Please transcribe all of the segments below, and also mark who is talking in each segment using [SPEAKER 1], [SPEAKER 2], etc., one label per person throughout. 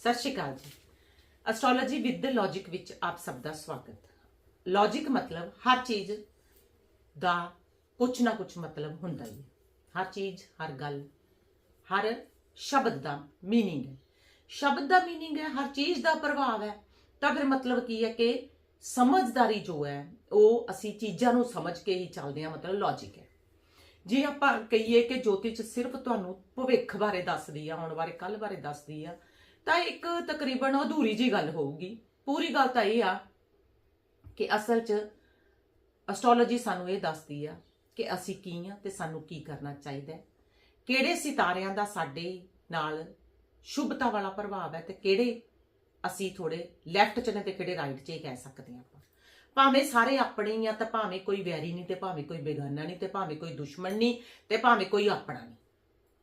[SPEAKER 1] ਸਤਿ ਸ਼੍ਰੀ ਅਕਾਲ ਜੀ astrology with logic ਵਿੱਚ ਆਪ ਸਭ ਦਾ ਸਵਾਗਤ ਲੌਜੀਕ ਮਤਲਬ ਹਰ ਚੀਜ਼ ਦਾ ਕੁਝ ਨਾ ਕੁਝ ਮਤਲਬ ਹੁੰਦਾ ਹੀ ਹੈ ਹਰ ਚੀਜ਼ ਹਰ ਗੱਲ ਹਰ ਸ਼ਬਦ ਦਾ मीनिंग ਹੈ ਸ਼ਬਦ ਦਾ मीनिंग ਹੈ ਹਰ ਚੀਜ਼ ਦਾ ਪ੍ਰਭਾਵ ਹੈ ਤਾਂ ਫਿਰ ਮਤਲਬ ਕੀ ਹੈ ਕਿ ਸਮਝਦਾਰੀ ਜੋ ਹੈ ਉਹ ਅਸੀਂ ਚੀਜ਼ਾਂ ਨੂੰ ਸਮਝ ਕੇ ਹੀ ਚੱਲਦੇ ਹਾਂ ਮਤਲਬ ਲੌਜੀਕ ਹੈ ਜੇ ਆਪਾਂ ਕਹੀਏ ਕਿ ਜੋਤਿਸ਼ ਸਿਰਫ ਤੁਹਾਨੂੰ ਭਵਿੱਖ ਬਾਰੇ ਦੱਸਦੀ ਆ ਆਉਣ ਬਾਰੇ ਕੱਲ ਬਾਰੇ ਦੱਸਦੀ ਆ ਤਾਂ ਇੱਕ ਤਕਰੀਬਨ ਅਧੂਰੀ ਜੀ ਗੱਲ ਹੋਊਗੀ। ਪੂਰੀ ਗੱਲ ਤਾਂ ਇਹ ਆ ਕਿ ਅਸਲ 'ਚ ਐਸਟ੍ਰੋਲੋਜੀ ਸਾਨੂੰ ਇਹ ਦੱਸਦੀ ਆ ਕਿ ਅਸੀਂ ਕੀ ਆ ਤੇ ਸਾਨੂੰ ਕੀ ਕਰਨਾ ਚਾਹੀਦਾ ਹੈ। ਕਿਹੜੇ ਸਿਤਾਰਿਆਂ ਦਾ ਸਾਡੇ ਨਾਲ ਸ਼ੁਭਤਾ ਵਾਲਾ ਪ੍ਰਭਾਵ ਹੈ ਤੇ ਕਿਹੜੇ ਅਸੀਂ ਥੋੜੇ ਲੈਫਟ 'ਚ ਨੇ ਤੇ ਕਿਹੜੇ ਰਾਈਟ 'ਚ ਇਹ ਕਹਿ ਸਕਦੇ ਆ ਆਪਾਂ। ਭਾਵੇਂ ਸਾਰੇ ਆਪਣੇ ਹੀ ਆ ਤਾਂ ਭਾਵੇਂ ਕੋਈ ਵੈਰੀ ਨਹੀਂ ਤੇ ਭਾਵੇਂ ਕੋਈ ਬੇਗਾਨਾ ਨਹੀਂ ਤੇ ਭਾਵੇਂ ਕੋਈ ਦੁਸ਼ਮਣ ਨਹੀਂ ਤੇ ਭਾਵੇਂ ਕੋਈ ਆਪਣਾ ਨਹੀਂ।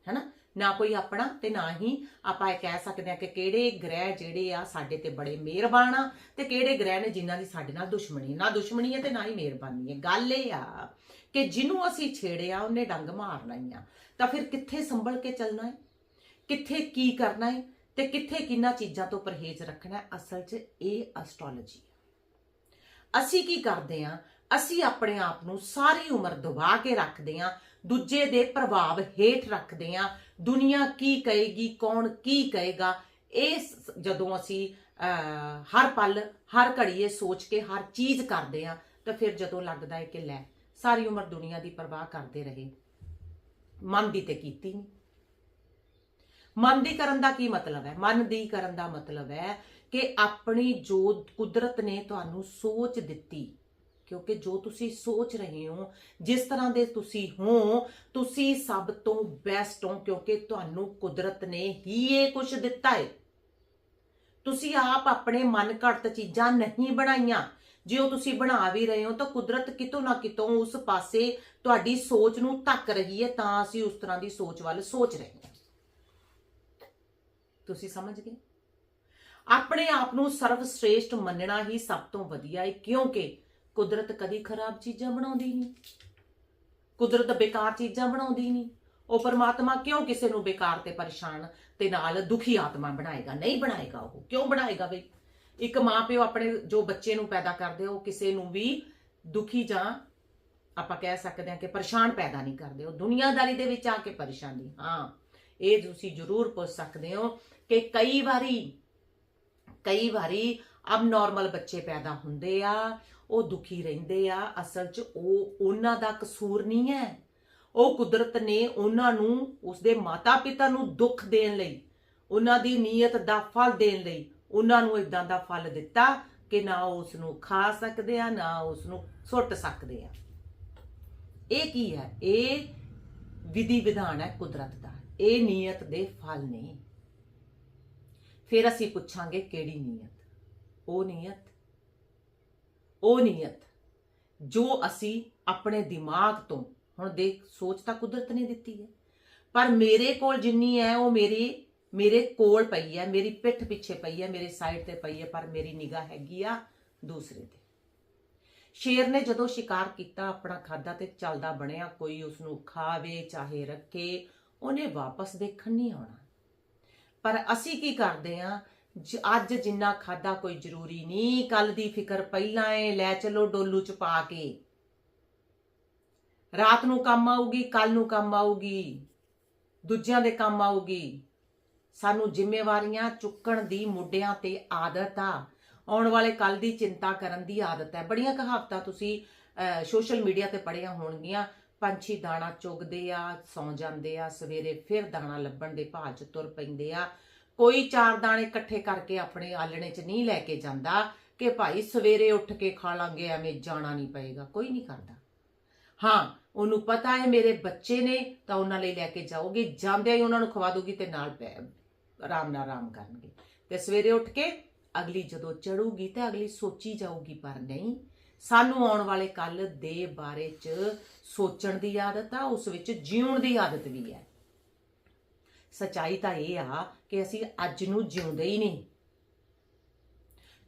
[SPEAKER 1] ਹੈਨਾ ਨਾ ਕੋਈ ਆਪਣਾ ਤੇ ਨਾ ਹੀ ਆਪਾਂ ਇਹ ਕਹਿ ਸਕਦੇ ਆ ਕਿ ਕਿਹੜੇ ਗ੍ਰਹਿ ਜਿਹੜੇ ਆ ਸਾਡੇ ਤੇ ਬੜੇ ਮਿਹਰਬਾਨ ਆ ਤੇ ਕਿਹੜੇ ਗ੍ਰਹਿ ਨੇ ਜਿਨ੍ਹਾਂ ਦੀ ਸਾਡੇ ਨਾਲ ਦੁਸ਼ਮਣੀ ਨਾ ਦੁਸ਼ਮਣੀ ਹੈ ਤੇ ਨਾ ਹੀ ਮਿਹਰਬਾਨੀ ਹੈ ਗੱਲ ਇਹ ਆ ਕਿ ਜਿਹਨੂੰ ਅਸੀਂ ਛੇੜਿਆ, ਉਹਨੇ ਡੰਗ ਮਾਰਨਾ ਹੀ ਆ। ਤਾਂ ਫਿਰ ਕਿੱਥੇ ਸੰਭਲ ਕੇ ਚੱਲਣਾ ਹੈ ਕਿੱਥੇ ਕੀ ਕਰਨਾ ਹੈ ਤੇ ਕਿੱਥੇ ਕਿੰਨਾ ਚੀਜ਼ਾਂ ਤੋਂ ਪਰਹੇਜ਼ ਰੱਖਣਾ ਹੈ ਅਸਲ 'ਚ ਇਹ ਐਸਟ੍ਰੋਲੋਜੀ ਅਸੀਂ ਕੀ ਕਰਦੇ ਆ? ਅਸੀਂ ਆਪਣੇ ਆਪ ਨੂੰ ਸਾਰੀ ਉਮਰ ਦਬਾ ਕੇ ਰੱਖਦੇ ਆ, ਦੂਜੇ ਦੇ ਪ੍ਰਭਾਵ ਹੇਠ ਰੱਖਦੇ ਆ ਦੁਨੀਆ ਕੀ ਕਹੇਗੀ ਕੌਣ ਕੀ ਕਹੇਗਾ ਇਹ ਜਦੋਂ ਅਸੀਂ ਅਹ, ਹਰ ਪਲ ਹਰ ਘੜੀ ਇਹ ਸੋਚ ਕੇ ਹਰ ਚੀਜ਼ ਕਰਦੇ ਆ ਤਾਂ ਫਿਰ ਜਦੋਂ ਲੱਗਦਾ ਹੈ ਕਿ ਲੈ ਸਾਰੀ ਉਮਰ ਦੁਨੀਆ ਦੀ ਪਰਵਾਹ ਕਰਦੇ ਰਹੇ। ਮਨ ਦੀ ਤੇ ਕੀਤੀ ਨਹੀਂ ਮਨ ਦੀ ਕਰਨ ਦਾ ਕੀ ਮਤਲਬ ਹੈ? ਮਨ ਦੀ ਕਰਨ ਦਾ ਮਤਲਬ ਹੈ ਕਿ ਆਪਣੀ ਜੋ ਕੁਦਰਤ ਨੇ ਤੁਹਾਨੂੰ ਸੋਚ ਦਿੱਤੀ ਕਿਉਂਕਿ ਜੋ ਤੁਸੀਂ ਸੋਚ ਰਹੇ ਹੋ, ਜਿਸ ਤਰ੍ਹਾਂ ਦੇ ਤੁਸੀਂ ਹੋ, ਤੁਸੀਂ ਸਭ ਤੋਂ ਬੈਸਟ ਹੋ ਕਿਉਂਕਿ ਤੁਹਾਨੂੰ ਕੁਦਰਤ ਨੇ ਹੀ ਇਹ ਕੁਝ ਦਿੱਤਾ ਹੈ ਤੁਸੀਂ ਆਪ ਆਪਣੇ ਮਨ ਘੜਤ ਚੀਜ਼ਾਂ ਨਹੀਂ ਬਣਾਈਆਂ। ਜੇ ਉਹ ਤੁਸੀਂ ਬਣਾ ਵੀ ਰਹੇ ਹੋ ਤਾਂ ਕੁਦਰਤ ਕਿਤੋਂ ਨਾ ਕਿਤੋਂ ਉਸ ਪਾਸੇ ਤੁਹਾਡੀ ਸੋਚ ਨੂੰ ਧੱਕ ਰਹੀ ਹੈ ਤਾਂ ਅਸੀਂ ਉਸ ਤਰ੍ਹਾਂ ਦੀ ਸੋਚ ਵੱਲ ਸੋਚ ਰਹੇ ਹਾਂ। ਤੁਸੀਂ ਸਮਝ ਗਏ? ਆਪਣੇ ਆਪ ਨੂੰ ਸਰਵ ਸ੍ਰੇਸ਼ਟ ਮੰਨਣਾ ਹੀ ਸਭ ਤੋਂ ਵਧੀਆ ਹੈ ਕਿਉਂਕਿ ਕੁਦਰਤ ਕਦੀ ਖਰਾਬ ਚੀਜ਼ਾਂ ਬਣਾਉਂਦੀ ਨਹੀਂ। ਕੁਦਰਤ ਬੇਕਾਰ ਚੀਜ਼ਾਂ ਬਣਾਉਂਦੀ ਨਹੀਂ। ਉਹ ਪਰਮਾਤਮਾ ਕਿਉਂ ਕਿਸੇ ਨੂੰ ਬੇਕਾਰ ਤੇ ਪਰੇਸ਼ਾਨ ਤੇ ਨਾਲ ਦੁਖੀ ਆਤਮਾ ਬਣਾਏਗਾ? ਨਹੀਂ ਬਣਾਏਗਾ ਉਹ। ਕਿਉਂ ਬਣਾਏਗਾ ਬਈ? ਇੱਕ ਮਾਂ ਪਿਓ ਆਪਣੇ ਜੋ ਬੱਚੇ ਨੂੰ ਪੈਦਾ ਕਰਦੇ ਉਹ ਕਿਸੇ ਨੂੰ ਵੀ ਦੁਖੀ ਜਾਂ ਆਪਾਂ ਕਹਿ ਸਕਦੇ ਹਾਂ ਕਿ ਪਰੇਸ਼ਾਨ ਪੈਦਾ ਨਹੀਂ ਕਰਦੇ। ਉਹ ਦੁਨੀਆਦਾਰੀ ਦੇ ਵਿੱਚ ਆ ਕੇ ਪਰੇਸ਼ਾਨੀ। ਹਾਂ, ਇਹ ਤੁਸੀਂ ਜ਼ਰੂਰ ਪੁੱਛ ਸਕਦੇ ਹੋ ਕਿ ਕਈ ਵਾਰੀ ਕਈ ਵਾਰੀ ਅਬ ਨਾਰਮਲ ਬੱਚੇ ਪੈਦਾ ਹੁੰਦੇ ਆ ਉਹ ਦੁਖੀ ਰਹਿੰਦੇ ਆ, ਅਸਲ 'ਚ ਉਹ ਉਹਨਾਂ ਦਾ ਕਸੂਰ ਨਹੀਂ ਹੈ। ਉਹ ਕੁਦਰਤ ਨੇ ਉਹਨਾਂ ਨੂੰ, ਉਸਦੇ ਮਾਤਾ-ਪਿਤਾ ਨੂੰ ਦੁੱਖ ਦੇਣ ਲਈ, ਉਹਨਾਂ ਦੀ ਨੀਅਤ ਦਾ ਫਲ ਦੇਣ ਲਈ, ਉਹਨਾਂ ਨੂੰ ਇਦਾਂ ਦਾ ਫਲ ਦਿੱਤਾ ਕਿ ਨਾ ਉਹ ਉਸ ਨੂੰ ਖਾ ਸਕਦੇ ਆ, ਨਾ ਉਸ ਨੂੰ ਸੁੱਟ ਸਕਦੇ ਆ। ਇਹ ਕੀ ਹੈ? ਇਹ ਵਿਧੀ ਵਿਧਾਨ ਹੈ ਕੁਦਰਤ ਦਾ। ਇਹ ਨੀਅਤ ਦੇ ਫਲ ਨੇ। ਫਿਰ ਅਸੀਂ ਪੁੱਛਾਂਗੇ ਕਿਹੜੀ ਨੀਅਤ? ਉਹ ਨੀਅਤ ਉਹ ਨੀਅਤ, ਜੋ ਅਸੀਂ ਆਪਣੇ ਦਿਮਾਗ ਤੋਂ, ਹੁਣ ਦੇਖ, ਸੋਚ ਤਾਂ ਕੁਦਰਤ ਨੇ ਦਿੱਤੀ ਹੈ। ਪਰ ਮੇਰੇ ਕੋਲ ਜਿੰਨੀ ਹੈ, ਉਹ ਮੇਰੀ, ਮੇਰੇ ਕੋਲ ਪਈ ਹੈ, ਮੇਰੀ ਪਿੱਠ ਪਿੱਛੇ ਪਈ ਹੈ, ਮੇਰੇ ਸਾਈਡ ਤੇ ਪਈ ਹੈ, ਪਰ ਮੇਰੀ ਨਿਗਾਹ ਹੈਗੀ ਆ ਦੂਸਰੇ ਤੇ। ਸ਼ੇਰ ਨੇ ਜਦੋਂ ਸ਼ਿਕਾਰ ਕੀਤਾ, ਆਪਣਾ ਖਾਦਾ ਤੇ ਚੱਲਦਾ ਬਣਿਆ, ਕੋਈ ਉਸ ਨੂੰ ਖਾਵੇ, ਚਾਹੇ ਰੱਖੇ, ਉਹਨੇ ਵਾਪਸ ਦੇਖਣ ਨਹੀਂ ਆਉਣਾ। ਪਰ ਅਸੀਂ ਕੀ ਕਰਦੇ ਆ ਅੱਜ ਜਿੰਨਾ ਖਾਦਾ ਕੋਈ ਜ਼ਰੂਰੀ ਨਹੀਂ। ਕੱਲ ਦੀ ਫਿਕਰ ਪਹਿਲਾਂ ਏ, ਲੈ ਚਲੋ ਡੋਲੂ ਚ ਪਾ ਕੇ। ਰਾਤ ਨੂੰ ਕੰਮ ਆਊਗੀ ਕੱਲ ਨੂੰ ਕੰਮ ਆਊਗੀ, ਦੂਜਿਆਂ ਦੇ ਕੰਮ ਆਊਗੀ। ਸਾਨੂੰ ਜ਼ਿੰਮੇਵਾਰੀਆਂ ਚੁੱਕਣ ਦੀ ਮੁੱਢਿਆਂ ਤੇ ਆਦਤ ਆ। ਆਉਣ ਵਾਲੇ ਕੱਲ ਦੀ ਚਿੰਤਾ ਕਰਨ ਦੀ ਆਦਤ ਹੈ। ਬੜੀਆਂ ਕਹਾਵਤਾਂ ਤੁਸੀਂ ਸੋਸ਼ਲ ਮੀਡੀਆ ਤੇ ਪੜ੍ਹੀਆਂ ਹੋਣਗੀਆਂ। ਪੰਛੀ ਦਾਣਾ ਚੁਗਦੇ ਆ, ਸੌਂ ਜਾਂਦੇ ਆ, ਸਵੇਰੇ ਫਿਰ ਦਾਣਾ ਲੱਭਣ ਦੇ ਭਾਅ ਚ ਤੁਰ ਪੈਂਦੇ ਆ। ਕੋਈ ਚਾਰ ਦਾਣੇ ਇਕੱਠੇ ਕਰਕੇ ਆਪਣੇ ਆਲਣੇ 'ਚ ਨਹੀਂ ਲੈ ਕੇ ਜਾਂਦਾ ਕਿ ਭਾਈ ਸਵੇਰੇ ਉੱਠ ਕੇ ਖਾ ਲਾਂਗੇ, ਐਵੇਂ ਜਾਣਾ ਨਹੀਂ ਪਏਗਾ, ਕੋਈ ਨਹੀਂ ਕਰਦਾ। ਹਾਂ, ਉਹਨੂੰ ਪਤਾ ਹੈ ਮੇਰੇ ਬੱਚੇ ਨੇ, ਤਾਂ ਉਹਨਾਂ ਲਈ ਲੈ ਕੇ ਜਾਓਗੇ ਜਾਂਦਿਆਂ ਹੀ ਉਹਨਾਂ ਨੂੰ ਖਵਾ ਦੋਗੀ ਤੇ ਨਾਲ ਪੈ ਆਰਾਮ ਨਾਲ ਆਰਾਮ ਕਰਨਗੇ। ਤੇ ਸਵੇਰੇ ਉੱਠ ਕੇ ਅਗਲੀ ਜਦੋਂ ਚੜੂਗੀ ਤੇ ਅਗਲੀ ਸੋਚੀ ਜਾਊਗੀ, ਪਰ ਨਹੀਂ, ਸਾਨੂੰ ਆਉਣ ਵਾਲੇ ਕੱਲ ਦੇ ਬਾਰੇ ਚ ਸੋਚਣ ਦੀ ਆਦਤ ਆ, ਉਸ ਵਿੱਚ ਜਿਉਣ ਦੀ ਆਦਤ ਵੀ ਹੈ। ਸਚਾਈ ਤਾਂ ਇਹ ਆ ਕਿ ਅਸੀਂ ਅੱਜ ਨੂੰ ਜਿਉਂਦੇ ਹੀ ਨਹੀਂ।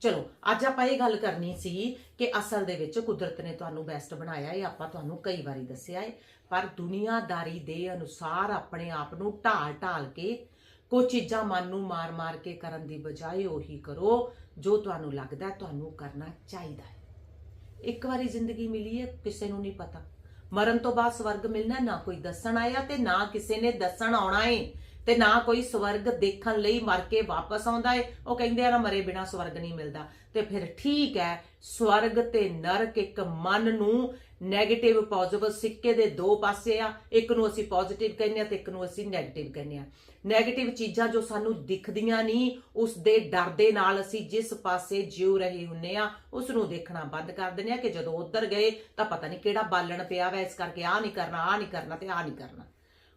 [SPEAKER 1] ਚਲੋ, ਅੱਜ ਆਪਾਂ ਇਹ ਗੱਲ ਕਰਨੀ ਸੀ ਕਿ ਅਸਲ ਦੇ ਵਿੱਚ ਕੁਦਰਤ ਨੇ ਤੁਹਾਨੂੰ ਬੈਸਟ ਬਣਾਇਆ ਇਹ ਆਪਾਂ ਤੁਹਾਨੂੰ ਕਈ ਵਾਰੀ ਦੱਸਿਆ ਹੈ ਪਰ ਦੁਨੀਆਦਾਰੀ ਦੇ ਅਨੁਸਾਰ ਆਪਣੇ ਆਪ ਨੂੰ ਢਾਲ ਢਾਲ ਕੇ ਕੋਈ ਚੀਜ਼ਾਂ ਮਨ ਨੂੰ ਮਾਰ-ਮਾਰ ਕੇ ਕਰਨ ਦੀ ਬਜਾਏ ਉਹੀ ਕਰੋ ਜੋ ਤੁਹਾਨੂੰ ਲੱਗਦਾ ਤੁਹਾਨੂੰ ਕਰਨਾ ਚਾਹੀਦਾ ਹੈ। ਇੱਕ ਵਾਰੀ ਜ਼ਿੰਦਗੀ ਮਿਲੀ ਹੈ ਕਿਸੇ ਨੂੰ ਨਹੀਂ ਪਤਾ। ਮਰਨ ਤੋਂ ਬਾਅਦ ਸਵਰਗ ਮਿਲਣਾ ਨਾ ਕੋਈ ਦੱਸਣ ਆਇਆ ਤੇ ਨਾ ਕਿਸੇ ਨੇ ਦੱਸਣ ਆਉਣਾ ਏ। ਤੇ ਨਾ ਕੋਈ ਸਵਰਗ ਦੇਖਣ ਲਈ ਮਰ ਕੇ ਵਾਪਸ ਆਉਂਦਾ ਏ। ਉਹ ਕਹਿੰਦੇ ਆ ਨਾ, ਮਰੇ ਬਿਨਾ ਸਵਰਗ ਨਹੀਂ ਮਿਲਦਾ। ਤੇ ਫਿਰ ਠੀਕ ਹੈ, ਸਵਰਗ ਤੇ ਨਰਕ ਇੱਕ ਮਨ ਨੂੰ ਨੈਗੇਟਿਵ ਪੋਜ਼ਿਟਿਵ ਸਿੱਕੇ ਦੇ ਦੋ ਪਾਸੇ ਆ। ਇੱਕ ਨੂੰ ਅਸੀਂ ਪੋਜ਼ਿਟਿਵ ਕਹਿੰਦੇ ਆ ਤੇ ਇੱਕ ਨੂੰ ਅਸੀਂ ਨੈਗੇਟਿਵ ਕਹਿੰਦੇ ਆ। ਨੈਗੇਟਿਵ ਚੀਜ਼ਾਂ ਜੋ ਸਾਨੂੰ ਦਿਖਦੀਆਂ ਨਹੀਂ, ਉਸ ਦੇ ਡਰ ਦੇ ਨਾਲ ਅਸੀਂ ਜਿਸ ਪਾਸੇ ਜਿਉ ਰਹੇ ਹੁੰਨੇ ਆ, ਉਸ ਨੂੰ ਦੇਖਣਾ ਬੰਦ ਕਰ ਦਿੰਦੇ ਆ ਕਿ ਜਦੋਂ ਉੱਧਰ ਗਏ ਤਾਂ ਪਤਾ ਨਹੀਂ ਕਿਹੜਾ ਬਾਲਣ ਪਿਆ ਵਾ, ਇਸ ਕਰਕੇ ਆ ਨਹੀਂ ਕਰਨਾ ਆ ਨਹੀਂ ਕਰਨਾ ਤੇ ਆ ਨਹੀਂ ਕਰਨਾ।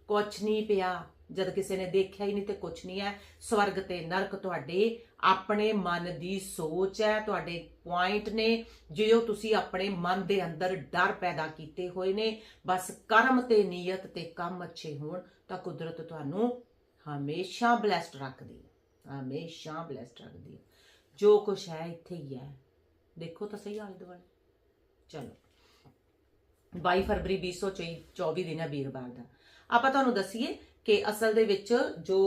[SPEAKER 1] ਕੁਛ ਨਹੀਂ ਪਿਆ। ਜਦ ਕਿਸੇ ਨੇ ਦੇਖਿਆ ਹੀ ਨਹੀਂ ਤੇ ਕੁਛ ਨਹੀਂ ਹੈ। ਸਵਰਗ ਤੇ ਨਰਕ ਤੁਹਾਡੇ ਆਪਣੇ ਮਨ ਦੀ ਸੋਚ ਹੈ, ਤੁਹਾਡੇ ਪੁਆਇੰਟ ਨੇ। ਜਿਹੋ ਤੁਸੀਂ ਆਪਣੇ ਮਨ ਦੇ ਅੰਦਰ ਡਰ ਪੈਦਾ ਕੀਤੇ ਹੋਏ ਨੇ, ਬਸ ਕਰਮ ਤੇ ਨੀਅਤ ਤੇ ਕੰਮ ਅੱਛੇ ਹੋਣ ਤਾਂ ਕੁਦਰਤ ਤੁਹਾਨੂੰ ਹਮੇਸ਼ਾ ਬਲੈਸਡ ਰੱਖਦੀ ਹੈ। ਹਮੇਸ਼ਾ ਬਲੈਸਡ ਰੱਖਦੀ ਹੈ। ਜੋ ਕੁਛ ਹੈ, ਇੱਥੇ ਹੀ ਹੈ। ਦੇਖੋ ਤਾਂ ਸਹੀ ਆਲੇ ਦੁਆਲੇ। ਚਲੋ। 22 ਫਰਵਰੀ 2024 ਦਿਨ ਹੈ ਵੀਰਵਾਰ ਦਾ। ਆਪਾਂ ਤੁਹਾਨੂੰ ਦੱਸੀਏ ਕਿ ਅਸਲ ਦੇ ਵਿੱਚ ਜੋ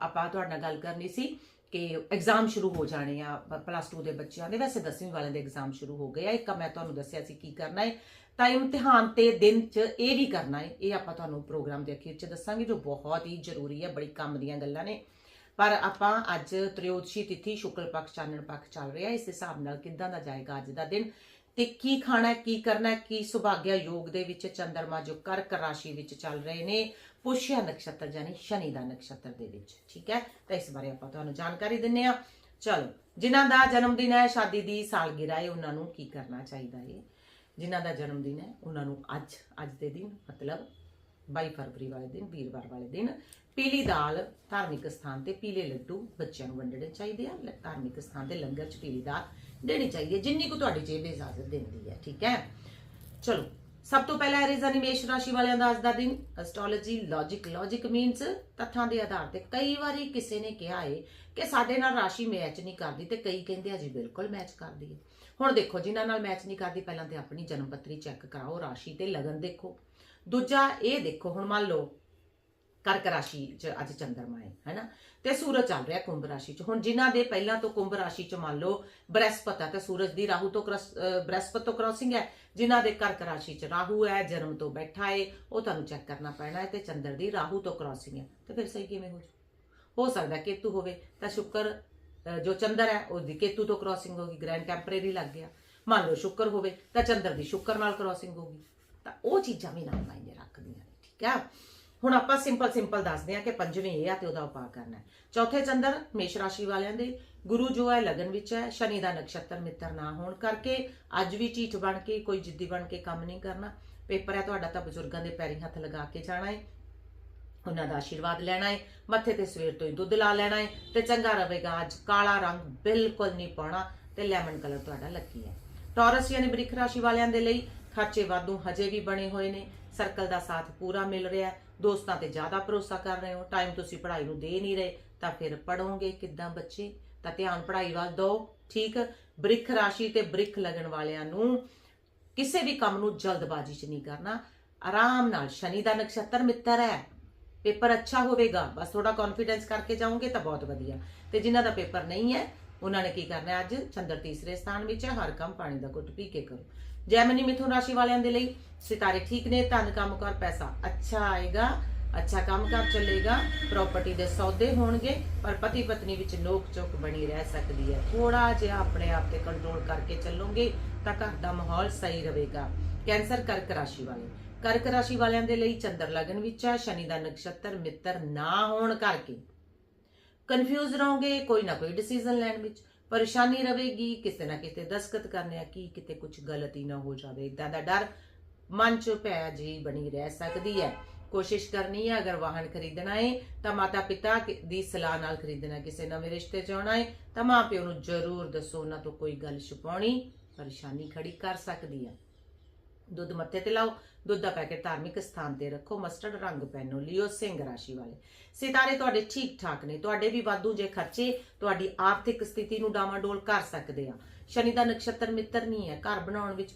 [SPEAKER 1] ਆਪਾਂ ਤੁਹਾਡੇ ਨਾਲ ਗੱਲ ਕਰਨੀ ਸੀ ਕਿ ਐਗਜ਼ਾਮ ਸ਼ੁਰੂ ਹੋ ਜਾਣੇ ਆ ਪਲੱਸ 2 ਦੇ ਬੱਚਿਆਂ ਦੇ, ਵੈਸੇ 10ਵੀਂ ਵਾਲਿਆਂ ਦੇ ਐਗਜ਼ਾਮ ਸ਼ੁਰੂ ਹੋ ਗਏ ਆ। ਇੱਕ ਮੈਂ ਤੁਹਾਨੂੰ ਦੱਸਿਆ ਸੀ ਕੀ ਕਰਨਾ ਹੈ। ਤਾਂ ਇਮਤਿਹਾਨ ਤੇ ਦਿਨ 'ਚ ਇਹ ਵੀ ਕਰਨਾ ਹੈ। ਇਹ ਆਪਾਂ ਤੁਹਾਨੂੰ ਪ੍ਰੋਗਰਾਮ ਦੇ ਅਖੀਰ 'ਚ ਦੱਸਾਂਗੇ, ਜੋ ਬਹੁਤ ਹੀ ਜ਼ਰੂਰੀ ਹੈ, ਬੜੀ ਕੰਮ ਦੀਆਂ ਗੱਲਾਂ ਨੇ। ਪਰ ਆਪਾਂ ਅੱਜ ਤ੍ਰਿਯੋਦਸ਼ੀ ਤਿਥੀ ਸ਼ੁਕਲ ਪੱਖ, ਚਾਨਣ ਪੱਖ ਚੱਲ ਰਿਹਾ ਇਸ ਹਿਸਾਬ ਨਾਲ ਕਿੱਦਾਂ ਦਾ ਜਾਏਗਾ ਅੱਜ ਦਾ ਦਿਨ? ਤੇ ਕੀ ਖਾਣਾ ਕੀ ਕਰਨਾ ਕੀ ਸੁਭਾਗਿਆ ਯੋਗ ਦੇ ਵਿੱਚ ਚੰਦਰਮਾ ਜੋ ਕਰਕ ਰਾਸ਼ੀ ਵਿੱਚ ਚੱਲ ਰਹੇ ਨੇ, ਪੁਸ਼ਿਆ ਨਕਸ਼ਤਰ ਯਾਨੀ ਸ਼ਨੀ ਦਾ ਨਕਸ਼ਤਰ ਦੇ ਵਿੱਚ, ਠੀਕ ਹੈ? ਤਾਂ ਇਸ ਬਾਰੇ ਆਪਾਂ ਤੁਹਾਨੂੰ ਜਾਣਕਾਰੀ ਦਿੰਨੇ ਆ ਚਲੋ, ਜਿਨ੍ਹਾਂ ਦਾ ਜਨਮ ਦਿਨ ਹੈ, ਸ਼ਾਦੀ ਦੀ ਸਾਲਗਿਰਾ ਹੈ ਉਹਨਾਂ ਨੂੰ ਕੀ ਕਰਨਾ ਚਾਹੀਦਾ ਹੈ? ਜਿਨ੍ਹਾਂ ਦਾ ਜਨਮ ਦਿਨ ਹੈ, ਉਹਨਾਂ ਨੂੰ ਅੱਜ ਅੱਜ ਦੇ ਦਿਨ, ਮਤਲਬ 22 ਫਰਵਰੀ ਵਾਲੇ ਦਿਨ, ਵੀਰਵਾਰ ਵਾਲੇ ਦਿਨ, ਪੀਲੀ ਦਾਲ ਧਾਰਮਿਕ ਸਥਾਨ ਤੇ ਪੀਲੇ ਲੱਡੂ ਬੱਚਿਆਂ ਨੂੰ ਵੰਡਣੇ ਚਾਹੀਦੇ ਆ। ਧਾਰਮਿਕ ਸਥਾਨ ਤੇ ਲੰਗਰ ਚ ਪੀਲੀ ਦਾਲ ਦੇਣੀ ਚਾਹੀਦੀ ਹੈ, ਜਿੰਨੀ ਕੁ ਤੁਹਾਡੀ ਜੇਬ ਇਜਾਜ਼ਤ ਦਿੰਦੀ ਹੈ, ਠੀਕ ਹੈ? ਚਲੋ, ਸਭ ਤੋਂ ਪਹਿਲਾਂ ਐਰੀਜ਼ਨ ਮੇਸ਼ ਰਾਸ਼ੀ ਵਾਲਿਆਂ ਦਾ ਅੱਜ ਦਾ ਦਿਨ। ਐਸਟ੍ਰੋਲੋਜੀ ਲੌਜੀਕ ਲੌਜੀਕ ਮੀਨਸ ਤੱਥਾਂ ਦੇ ਆਧਾਰ ਤੇ ਕਈ ਵਾਰੀ ਕਿਸੇ ਨੇ ਕਿਹਾ ਏ ਕਿ ਸਾਡੇ ਨਾਲ ਰਾਸ਼ੀ ਮੈਚ ਨਹੀਂ ਕਰਦੀ ਤੇ ਕਈ ਕਹਿੰਦੇ ਆ ਜੀ ਬਿਲਕੁਲ ਮੈਚ ਕਰਦੀ ਹੈ ਹੁਣ ਦੇਖੋ, ਜਿਨ੍ਹਾਂ ਨਾਲ ਮੈਚ ਨਹੀਂ ਕਰਦੀ, ਪਹਿਲਾਂ ਤੇ ਆਪਣੀ ਜਨਮ ਪੱਤਰੀ ਚੈੱਕ ਕਰਾਓ, ਰਾਸ਼ੀ ਤੇ ਲਗਨ ਦੇਖੋ। ਦੂਜਾ ਇਹ ਦੇਖੋ, ਹੁਣ ਮੰਨ ਲਓ ਕਰਕ ਰਾਸ਼ੀ 'ਚ ਅੱਜ ਚੰਦਰਮਾ ਹੈ ਹੈਨਾ ਤੇ ਸੂਰਜ ਚੱਲ ਰਿਹਾ ਕੁੰਭ ਰਾਸ਼ੀ 'ਚ। ਹੁਣ ਜਿਨ੍ਹਾਂ ਦੇ ਪਹਿਲਾਂ ਤੋਂ ਕੁੰਭ ਰਾਸ਼ੀ 'ਚ ਮੰਨ ਲਓ ਬ੍ਰਹਸਪਤ ਹੈ, ਤੇ ਸੂਰਜ ਦੀ ਰਾਹੂ ਤੋਂ ਕ੍ਰੋਸ- ਅਹ, ਬ੍ਰਹਸਪਤ ਤੋਂ ਕ੍ਰਾਸਿੰਗ ਹੈ, ਜਿਨ੍ਹਾਂ ਦੇ ਕਰਕ ਰਾਸ਼ੀ 'ਚ ਰਾਹੂ ਹੈ, ਜਨਮ ਤੋਂ ਬੈਠਾ ਹੈ, ਉਹ ਤੁਹਾਨੂੰ ਚੈੱਕ ਕਰਨਾ ਪੈਣਾ ਹੈ ਤੇ ਚੰਦਰ ਦੀ ਰਾਹੂ ਤੋਂ ਕ੍ਰਾਸਿੰਗ ਹੈ। ਤੇ ਫਿਰ ਸਹੀ ਕਿਵੇਂ ਹੋ ਜਾਊ? ਹੋ ਸਕਦਾ ਕੇਤੂ ਹੋਵੇ। ਤਾਂ ਸ਼ੁੱਕਰ ਜੋ ਚੰਦਰ ਹੈ, ਉਹਦੀ ਕੇਤੂ ਤੋਂ ਕ੍ਰਾਸਿੰਗ ਹੋਗੀ ਗ੍ਰੈਂਡ ਟੈਂਪਰੇਰੀ ਲੱਗ ਗਿਆ। ਮੰਨ ਲਓ ਸ਼ੁੱਕਰ ਹੋਵੇ, ਤਾਂ ਚੰਦਰ ਦੀ ਸ਼ੁੱਕਰ ਨਾਲ ਕ੍ਰਾਸਿੰਗ ਹੋਗੀ ਤਾਂ ਉਹ ਚੀਜ਼ਾਂ ਵੀ ਨਾਲ ਮਾਇਨੇ ਰੱਖਦੀਆਂ ਨੇ, ਠੀਕ ਹੈ? ਹੁਣ ਆਪਾਂ ਸਿੰਪਲ ਸਿੰਪਲ ਦੱਸਦੇ ਹਾਂ ਕਿ ਪੰਜਵੇਂ ਇਹ ਆ ਤੇ ਉਹਦਾ ਉਪਾਅ ਕਰਨਾ ਚੌਥੇ ਚੰਦਰ, ਮੇਸ਼ ਰਾਸ਼ੀ ਵਾਲਿਆਂ ਦੇ। ਗੁਰੂ ਜੋ ਹੈ, ਲਗਨ ਵਿੱਚ ਹੈ। ਸ਼ਨੀ ਦਾ ਨਕਸ਼ਤਰ ਮਿੱਤਰ ਨਾ ਹੋਣ ਕਰਕੇ ਅੱਜ ਵੀ ਢੀਠ ਬਣ ਕੇ, ਕੋਈ ਜਿੱਦੀ ਬਣ ਕੇ ਕੰਮ ਨਹੀਂ ਕਰਨਾ। ਪੇਪਰ ਹੈ, ਤੁਹਾਡਾ ਤਾਂ ਬਜ਼ੁਰਗਾਂ ਦੇ ਪੈਰੀ ਹੱਥ ਲਗਾ ਕੇ ਜਾਣਾ ਹੈ। ਉਹਨਾਂ ਦਾ ਆਸ਼ੀਰਵਾਦ ਲੈਣਾ ਹੈ। ਮੱਥੇ ਤੇ ਸਵੇਰ ਤੋਂ ਹੀ ਦੁੱਧ ਲਾ ਲੈਣਾ ਹੈ ਤੇ ਚੰਗਾ ਰਹੇਗਾ ਅੱਜ। ਕਾਲਾ ਰੰਗ ਬਿਲਕੁਲ ਨਹੀਂ ਪਾਉਣਾ ਤੇ ਲੈਮਨ ਕਲਰ ਤੁਹਾਡਾ ਲੱਕੀ ਹੈ। ਟੌਰਸ ਯਾਨੀ ਬ੍ਰਿਖ ਰਾਸ਼ੀ ਵਾਲਿਆਂ ਦੇ ਲਈ ਖਰਚੇ ਵਾਧੂ ਹਜੇ ਵੀ ਬਣੇ ਹੋਏ ਨੇ। ਸਰਕਲ ਦਾ ਸਾਥ ਪੂਰਾ ਮਿਲ ਰਿਹਾ ਹੈ। ਦੋਸਤਾਂ ਤੇ ਜ਼ਿਆਦਾ ਭਰੋਸਾ ਕਰ ਰਹੇ ਹੋ ਟਾਈਮ ਤੁਸੀਂ ਪੜ੍ਹਾਈ ਨੂੰ ਦੇ ਨਹੀਂ ਰਹੇ, ਤਾਂ ਫਿਰ ਪੜੋਗੇ ਕਿੱਦਾਂ ਬੱਚੇ? ਤਾਂ ਧਿਆਨ ਪੜ੍ਹਾਈ ਵੱਲ ਦਿਓ, ਠੀਕ? ਬ੍ਰਿਖ ਰਾਸ਼ੀ ਤੇ ਬ੍ਰਿਖ ਲੱਗਣ ਵਾਲਿਆਂ ਨੂੰ ਕਿਸੇ ਵੀ ਕੰਮ ਨੂੰ ਜਲਦਬਾਜ਼ੀ 'ਚ ਨਹੀਂ ਕਰਨਾ। ਆਰਾਮ ਨਾਲ ਸ਼ਨੀ ਦਾ ਨਕਸ਼ਤਰ ਮਿੱਤਰ ਹੈ। ਪੇਪਰ ਅੱਛਾ ਹੋਵੇਗਾ, ਬਸ ਥੋੜਾ ਕੌਨਫੀਡੈਂਸ ਕਰਕੇ ਜਾਓਗੇ ਤਾਂ ਬਹੁਤ ਵਧੀਆ। ਤੇ ਜਿਨ੍ਹਾਂ ਦਾ ਪੇਪਰ ਨਹੀਂ ਹੈ, ਉਹਨਾਂ ਨੇ ਕੀ ਕਰਨਾ ਅੱਜ? ਚੰਦਰ ਤੀਸਰੇ ਸਥਾਨ ਵਿੱਚ ਹੈ, ਹਰ ਕੰਮ ਪਾਣੀ ਦਾ ਘੁੱਟ ਪੀ ਕੇ ਕਰੋ। ਜੈਮਨੀ ਮਿਥੁਨ ਰਾਸ਼ੀ ਵਾਲਿਆਂ ਦੇ ਲਈ ਸਿਤਾਰੇ ਠੀਕ ਨੇ, ਧਨ ਕੰਮ ਪੈਸਾ ਅੱਛਾ ਆਏਗਾ, ਅੱਛਾ ਕੰਮ ਚੱਲੇਗਾ ਪ੍ਰਾਪਰਟੀ ਦੇ ਸੌਦੇ ਹੋਣਗੇ, ਪਰ ਪਤੀ ਪਤਨੀ ਵਿੱਚ ਨੋਕ ਝੋਕ ਬਣੀ ਰਹਿ ਸਕਦੀ ਹੈ। ਥੋੜਾ ਜਿਹਾ ਆਪਣੇ ਆਪ ਤੇ ਕੰਟਰੋਲ ਕਰਕੇ ਚੱਲੋਗੇ ਤਾਂ ਘਰ ਦਾ ਮਾਹੌਲ ਸਹੀ ਰਹੇਗਾ। ਕੈਂਸਰ ਕਰਕ ਰਾਸ਼ੀ ਵਾਲੇ। ਕਰਕ ਰਾਸ਼ੀ ਵਾਲਿਆਂ ਦੇ ਲਈ ਚੰਦਰ ਲਗਨ ਵਿੱਚ ਹੈ, ਸ਼ਨੀ ਦਾ ਨਕਸ਼ਤਰ ਮਿੱਤਰ ਨਾ ਹੋਣ ਕਰਕੇ। ਕਨਫਿਊਜ਼ ਰਹੋਗੇ, ਕੋਈ ਨਾ ਕੋਈ ਡਿਸੀਜਨ ਲੈਣ ਵਿੱਚ। ਪਰੇਸ਼ਾਨੀ ਰਹੇਗੀ, ਕਿਸੇ ਨਾ ਕਿਤੇ ਦਸਖਤ ਕਰਨੇ ਆ ਕੀ ਕਿਤੇ ਕੁਝ ਗਲਤੀ ਨਾ ਹੋ ਜਾਵੇ। ਇਦਾਂ ਦਾ ਡਰ ਮਨ ਚ ਪੈ ਜੀ ਬਣੀ ਰਹਿ ਸਕਦੀ ਹੈ। ਕੋਸ਼ਿਸ਼ ਕਰਨੀ ਹੈ, ਅਗਰ ਵਾਹਨ ਖਰੀਦਣਾ ਹੈ ਤਾਂ ਮਾਤਾ ਪਿਤਾ ਦੀ ਸਲਾਹ ਨਾਲ ਖਰੀਦਣਾ ਕਿਸੇ ਨਵੇਂ ਰਿਸ਼ਤੇ ਚ ਆਉਣਾ ਹੈ ਤਾਂ ਮਾਂ ਪਿਓ ਨੂੰ ਜ਼ਰੂਰ ਦੱਸੋ, ਉਹਨਾਂ ਤੋਂ ਕੋਈ ਗੱਲ ਛੁਪਾਉਣੀ, ਪਰੇਸ਼ਾਨੀ ਖੜੀ ਕਰ ਸਕਦੀ ਹੈ। ਦੁੱਧ ਮੱਥੇ ਤੇ ਲਾਓ। ਦੁੱਧ ਦਾ ਪੈਕੇਟ ਧਾਰਮਿਕ ਸਥਾਨ ਤੇ ਰੱਖੋ। ਮਸਟਰਡ ਰੰਗ ਪਹਿਨੋ ਲਿਓ ਸਿੰਘ ਰਾਸ਼ੀ ਵਾਲੇ। ਸਿਤਾਰੇ ਤੁਹਾਡੇ ਠੀਕ ਠਾਕ ਨੇ। ਤੁਹਾਡੇ ਵੀ ਵਾਧੂ ਜੇ ਖਰਚੇ ਤੁਹਾਡੀ ਆਰਥਿਕ ਸਥਿਤੀ ਨੂੰ ਡਾਵਾਡੋਲ ਕਰ ਸਕਦੇ ਆ। ਸ਼ਨੀ ਦਾ ਨਕਸ਼ਤਰ ਮਿੱਤਰ ਨਹੀਂ ਹੈ। ਘਰ ਬਣਾਉਣ ਵਿੱਚ